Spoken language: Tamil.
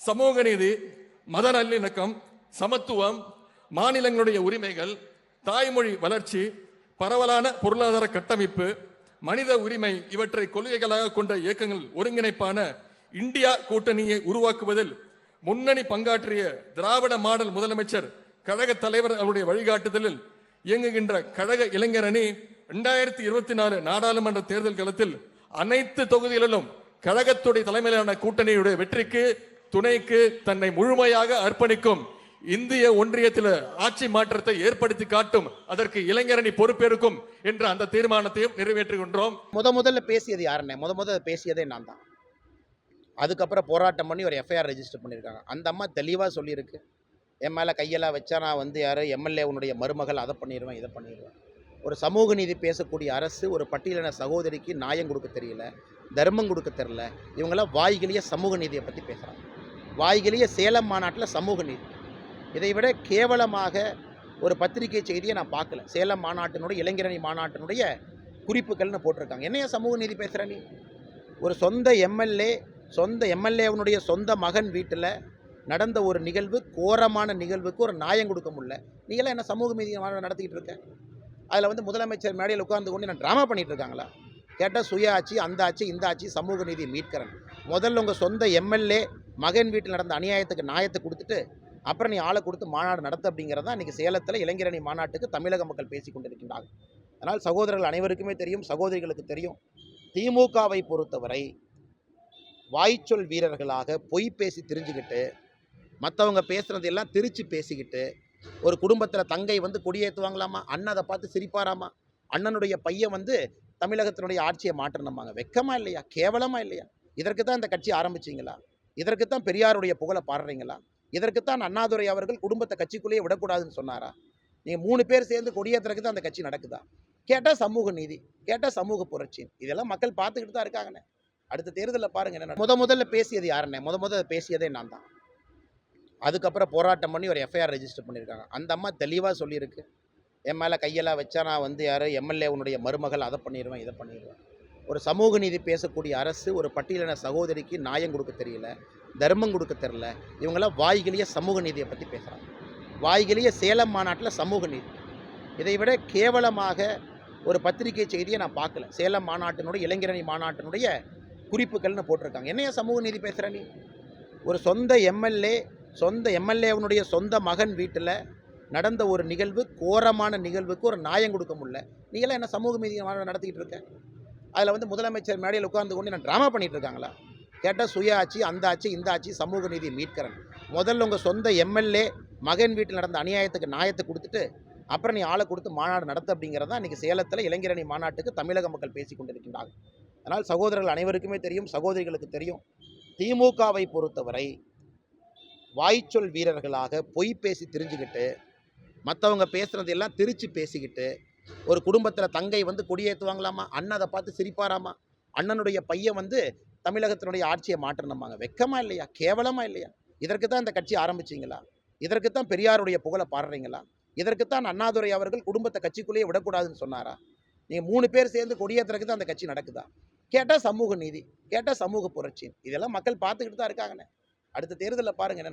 சமூக நீதி மத நல்லிணக்கம் சமத்துவம் மாநிலங்களுடைய உரிமைகள் தாய்மொழி வளர்ச்சி பரவலான பொருளாதார கட்டமைப்பு மனித உரிமை இவற்றை கொள்கைகளாக கொண்ட இயக்கங்கள் ஒருங்கிணைப்பான இந்தியா கூட்டணியை உருவாக்குவதில் முன்னணி பங்காற்றிய திராவிட மாடல் முதலமைச்சர் கழக தலைவர் அவருடைய வழிகாட்டுதலில் இயங்குகின்ற கழக இளைஞர் அணி இரண்டாயிரத்தி இருபத்தி நாலு நாடாளுமன்ற தேர்தல் களத்தில் அனைத்து தொகுதிகளிலும் கழகத்துடைய தலைமையிலான கூட்டணியுடைய வெற்றிக்கு துணைக்கு தன்னை முழுமையாக அர்ப்பணிக்கும் இந்திய ஒன்றியத்தில் ஆட்சி மாற்றத்தை ஏற்படுத்தி காட்டும் அதற்கு இளைஞரணி பொறுப்பேற்கும் என்ற அந்த தீர்மானத்தையும் நிறைவேற்றுகின்றோம். முத முதல்ல பேசியது யாருன்னு? முத முதல்ல பேசியதே நான் தான் அதுக்கப்புறம் போராட்டம் பண்ணி ஒரு எஃப்ஐஆர் ரெஜிஸ்டர் பண்ணியிருக்காங்க அந்த அம்மா தெளிவாக சொல்லியிருக்கு. என் மேலே கையெல்லாம் வச்சா நான் வந்து யார்? எம்எல்ஏ உன்னுடைய மருமகள் அதை பண்ணிடுவேன் இதை பண்ணிடுவேன் ஒரு சமூக நீதி பேசக்கூடிய அரசு ஒரு பட்டியலின சகோதரிக்கு நியாயம் கொடுக்க தெரியல தர்மம் கொடுக்க தெரியல. இவங்களாம் வாய்கிலேயே சமூக நீதியை பற்றி பேசுகிறாங்க வாய்கிலேயே சேலம் மாநாட்டில் சமூக நீதி. இதை விட கேவலமாக ஒரு பத்திரிகை செய்தியை நான் பார்க்கல. சேலம் மாநாட்டினுடைய இளைஞரணி மாநாட்டினுடைய குறிப்புகள்னு போட்டிருக்காங்க. என்னையா சமூக நீதி பேசுகிற நீ? ஒரு சொந்த எம்எல்ஏ சொந்த எம்எல்ஏவனுடைய சொந்த மகன் வீட்டில் நடந்த ஒரு நிகழ்வு கோரமான நிகழ்வுக்கு ஒரு நியாயம் கொடுக்க முடியல. நீங்களாம் என்ன சமூக நீதி மாநாடு நடத்திக்கிட்டு இருக்க? அதில் வந்து முதலமைச்சர் மேடையில் உட்கார்ந்து கொண்டு நான் ட்ராமா பண்ணிகிட்டு இருக்காங்களா? கேட்டால் சுய ஆட்சி அந்த ஆட்சி இந்த ஆட்சி சமூக நீதி மீட்கிறேன் முதல்ல உங்கள் சொந்த எம்எல்ஏ மகன் வீட்டில் நடந்த அநியாயத்துக்கு நியாயத்தை கொடுத்துட்டு அப்புறம் நீ ஆளை கொடுத்து மாநாடு நடத்த அப்படிங்கிறதா இன்றைக்கி சேலத்தில் இளைஞரணி மாநாட்டுக்கு தமிழக மக்கள் பேசி கொண்டிருக்கின்றார்கள் அதனால் சகோதரர்கள் அனைவருக்குமே தெரியும் சகோதரிகளுக்கு தெரியும் திமுகவை பொறுத்தவரை வாய்ச்சொல் வீரர்களாக பொய் பேசி தெரிஞ்சுக்கிட்டு மற்றவங்க பேசுகிறதெல்லாம் திரிச்சு பேசிக்கிட்டு ஒரு குடும்பத்தில் தங்கை வந்து கொடியேற்றுவாங்களாமா அண்ணன் அதை பார்த்து சிரிப்பாராமா? அண்ணனுடைய பையன் வந்து தமிழகத்தினுடைய ஆட்சியை மாற்றணுமாங்க? வெக்கமாக இல்லையா? கேவலமாக இல்லையா? இதற்கு தான் இந்த கட்சி ஆரம்பிச்சீங்களா? இதற்குத்தான் பெரியாருடைய புகழை பாடுறீங்களா? இதற்கு தான் அண்ணாதுரை அவர்கள் குடும்பத்தை கட்சிக்குள்ளேயே விடக்கூடாதுன்னு சொன்னாரா? நீங்கள் மூணு பேர் சேர்ந்து கொடியேற்றுறதுக்கு தான் அந்த கட்சி நடக்குதா? கேட்டால் சமூக நீதி கேட்டால் சமூக புரட்சி. இதெல்லாம் மக்கள் பார்த்துக்கிட்டு தான் இருக்காங்கண்ணே. அடுத்த தேர்தலில் பாருங்க என்ன முத முதல்ல பேசியது யாருண்ணே? முத முதல்ல பேசியதே நான் தான். அதுக்கப்புறம் போராட்டம் பண்ணி ஒரு எஃப்ஐஆர் ரெஜிஸ்டர் பண்ணியிருக்காங்க. அந்த அம்மா தெளிவாக சொல்லியிருக்கு. என் மேலே கையெல்லாம் வச்சா நான் வந்து யார்? எம்எல்ஏ உன்னுடைய மருமகள் அதை பண்ணிடுவேன் இதை பண்ணிடுவேன் ஒரு சமூக நீதி பேசக்கூடிய அரசு ஒரு பட்டியலின சகோதரிக்கு நியாயம் கொடுக்க தெரியல தர்மம் கொடுக்க தெரியல. இவங்களாம் வாய்கிலேயே சமூக நீதியை பற்றி பேசுகிறாங்க வாய்கிலேயே சேலம் மாநாட்டில் சமூக நீதி. இதை விட கேவலமாக ஒரு பத்திரிகை செய்தியை நான் பார்க்கல. சேலம் மாநாட்டினுடைய இளைஞரணி மாநாட்டினுடைய குறிப்புகள்னு போட்டிருக்காங்க. என்னையா சமூக நீதி பேசுகிற நீ? ஒரு சொந்த எம்எல்ஏ சொந்த எம்எல்ஏவனுடைய சொந்த மகன் வீட்டில் நடந்த ஒரு நிகழ்வு கோரமான நிகழ்வுக்கு ஒரு நியாயம் கொடுக்க முடியல. நீங்களாம் என்ன சமூக நீதி மாநாடு நடத்திக்கிட்டு இருக்க? அதில் வந்து முதலமைச்சர் மேடையில் உட்கார்ந்து கொண்டு நான் ட்ராமா பண்ணிட்டு இருக்காங்களா கேட்டால் சுய ஆட்சி அந்த ஆட்சி இந்த ஆட்சி சமூக நீதி மீட்கிறன். முதல்ல உங்கள் சொந்த எம்எல்ஏ மகன் வீட்டில் நடந்த அநியாயத்துக்கு நியாயத்தை கொடுத்துட்டு அப்புறம் நீ ஆளை கொடுத்து மாநாடு நடத்த அப்படிங்கிறதா இன்றைக்கி சேலத்தில் இளைஞரணி மாநாட்டுக்கு தமிழக மக்கள் பேசி கொண்டிருக்கின்றார்கள் அதனால் சகோதரர்கள் அனைவருக்குமே தெரியும் சகோதரிகளுக்கு தெரியும். திமுகவை பொறுத்தவரை வாய்ச்சொல் வீரர்களாக பொய் பேசி தெரிஞ்சுக்கிட்டு மற்றவங்க பேசுகிறதெல்லாம் திரிச்சு பேசிக்கிட்டு ஒரு குடும்பத்தில் தங்கை வந்து கொடியேற்றுவாங்களாமா அண்ணன் அதை பார்த்து சிரிப்பாராமா? அண்ணனுடைய பையன் வந்து தமிழகத்தினுடைய ஆட்சியை மாற்றணுமாங்க. வெக்கமாக இல்லையா? கேவலமாக இல்லையா? இதற்கு தான் இந்த கட்சி ஆரம்பிச்சீங்களா? இதற்கு தான் பெரியாருடைய புகழை பாடுறீங்களா? இதற்கு தான் அண்ணாதுரை அவர்கள் குடும்பத்தை கட்சிக்குள்ளேயே விடக்கூடாதுன்னு சொன்னாரா? நீங்கள் மூணு பேர் சேர்ந்து கொடியேற்றுறதுக்கு தான் அந்த கட்சி நடக்குதா? கேட்டால் சமூக நீதி கேட்டால் சமூக புரட்சி. இதெல்லாம் மக்கள் பார்த்துக்கிட்டு தான் இருக்காங்கண்ணே. அடுத்த தேர்தலில் பாருங்க என்ன